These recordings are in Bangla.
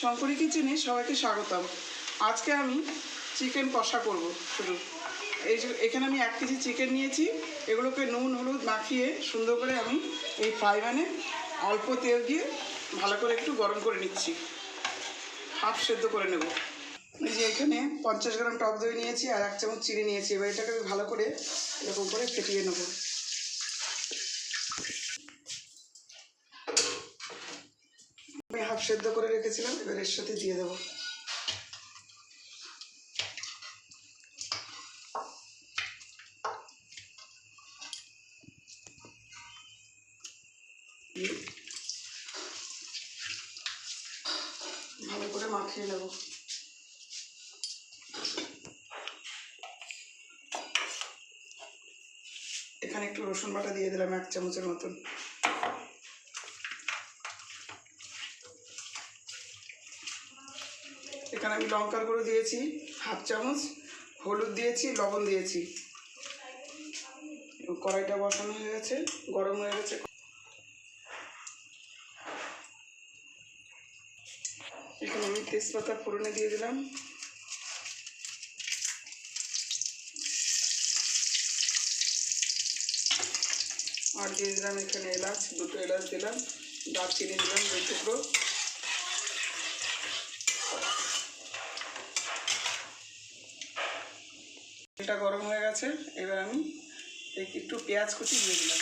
শঙ্করী কিচেনে সবাইকে স্বাগতম। আজকে আমি চিকেন কষা করব, শুধু। এই এখানে আমি এক কেজি চিকেন নিয়েছি। এগুলোকে নুন, হলুদ মাখিয়ে সুন্দর করে আমি এই ফ্রাই প্যানে অল্প তেল দিয়ে ভালো করে একটু গরম করে নিচ্ছি। হাফ সেদ্ধ করে নেব। এই যে এখানে পঞ্চাশ গ্রাম টক দই নিয়েছি আর এক চামচ চিনি নিয়েছি। এবার এটাকে আমি ভালো করে এরকম করে ফেটিয়ে নেব। হাফ সেদ্ধ করে রেখেছিলাম, এবার এর সাথে দিয়ে দেবো। ভালো করে মাখিয়ে নেব। এখানে একটু রসুন বাটা দিয়ে দিলাম এক চামচের মতন। এখানে আমি লঙ্কার গুঁড়ো দিয়েছি, হাফ চামচ, হলুদ দিয়েছি, লবণ দিয়েছি। কড়াইটা বসানো হয়ে গেছে, গরম হয়ে গেছে। এখানে আমি তেজপাতা ফোড়নে দিয়ে দিলাম। আর দিয়ে দিলাম এখানে এলাচ, দুটো এলাচ দিলাম, দারচিনি দিলাম, দুই টুকরো। তেলটা গরম হয়ে গেছে, এবার আমি একটু পেঁয়াজ কুচি দিয়ে দিলাম।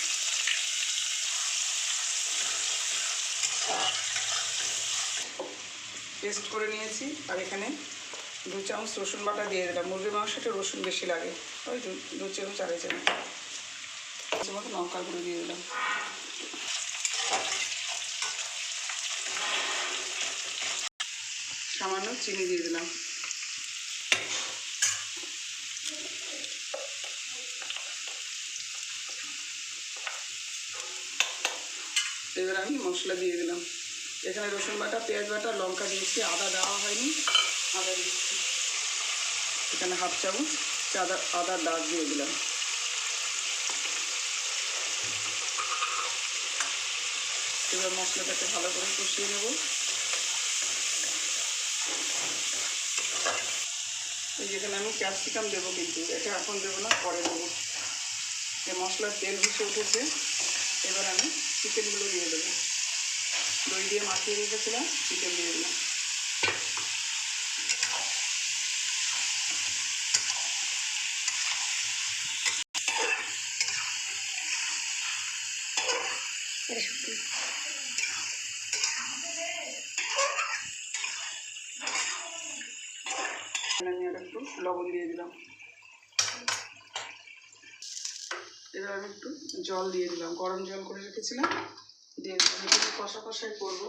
পেস্ট করে নিয়েছি, আর এখানে দু চামচ রসুন বাটা দিয়ে দিলাম। মুরগির মাংসটা রসুন বেশি লাগে, ওই দু চামচ, আড়াই চামচ। মতো লঙ্কা গুঁড়ো দিয়ে দিলাম। সামান্য চিনি দিয়ে দিলাম। এবার আমি মশলা দিয়ে দিলাম। এখানে রসুন বাটা, পেঁয়াজ বাটা, লঙ্কা দিয়েছি, আদা দেওয়া হয়নি। আদা দিচ্ছি এখানে হাফ চামচ আদা আদার ডাক দিয়ে দিলাম। এবার মশলাটাকে ভালো করে কষিয়ে নেব। যেখানে আমি ক্যাপসিকাম দেবো কিন্তু, এটা এখন দেবো না, পরে দেবো। মশলার তেল ভেসে উঠেছে। এবার আমি চিকেনগুলো দিয়ে দেবো। দই দিয়ে মাখিয়ে রেখেছিলাম চিকেন দিয়ে দিলাম। আমি আর একটু লবণ দিয়ে দিলাম। এবার আমি একটু জল দিয়ে দিলাম। গরম জল করে রেখেছিলাম। দিয়ে কষা কষাই করব।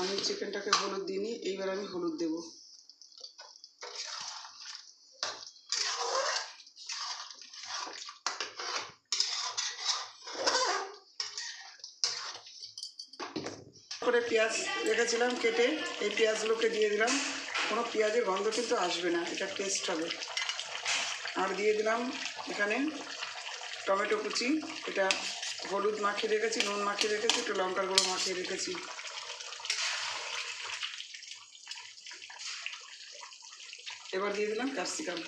আমি চিকেনটাকে হলুদ দিইনি, এইবার আমি হলুদ দেবো। করে পেঁয়াজ রেখেছিলাম কেটে, এই পেঁয়াজগুলোকে দিয়ে দিলাম। কোনো পেঁয়াজের গন্ধ কিন্তু আসবে না, এটা টেস্ট হবে। আর দিয়ে দিলাম এখানে টমেটো কুচি, এটা হলুদ মাখিয়ে রেখেছি, নুন মাখিয়ে রেখেছি, একটু লঙ্কার গুঁড়ো মাখিয়ে রেখেছি। এবার দিয়ে দিলাম ক্যাপসিকাম।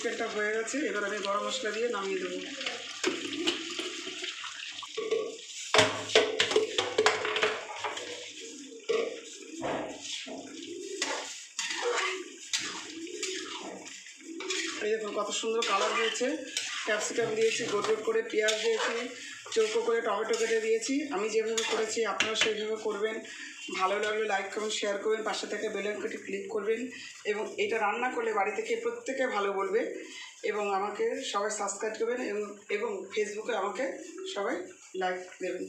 চিকেনটা হয়ে গেছে, এবার আমি গরম মশলা দিয়ে নামিয়ে দেবো। এই দেখুন কত সুন্দর কালার হয়েছে। ক্যাপসিকাম দিয়েছি গোট গোট করে পেঁয়াজ দিয়েছি, চৌকো করে টমেটো কেটে দিয়েছি। আমি যেভাবে করেছি, আপনারা সেইভাবে করবেন। ভালো লাগলে লাইক করুন শেয়ার করবেন, পাশে থেকে বেলাইকনটি ক্লিক করবেন এবং এটা রান্না করলে বাড়ি থেকে প্রত্যেকে ভালো বলবে এবং আমাকে সবাই সাবস্ক্রাইব করবেন এবং এবং ফেসবুকে আমাকে সবাই লাইক দেবেন।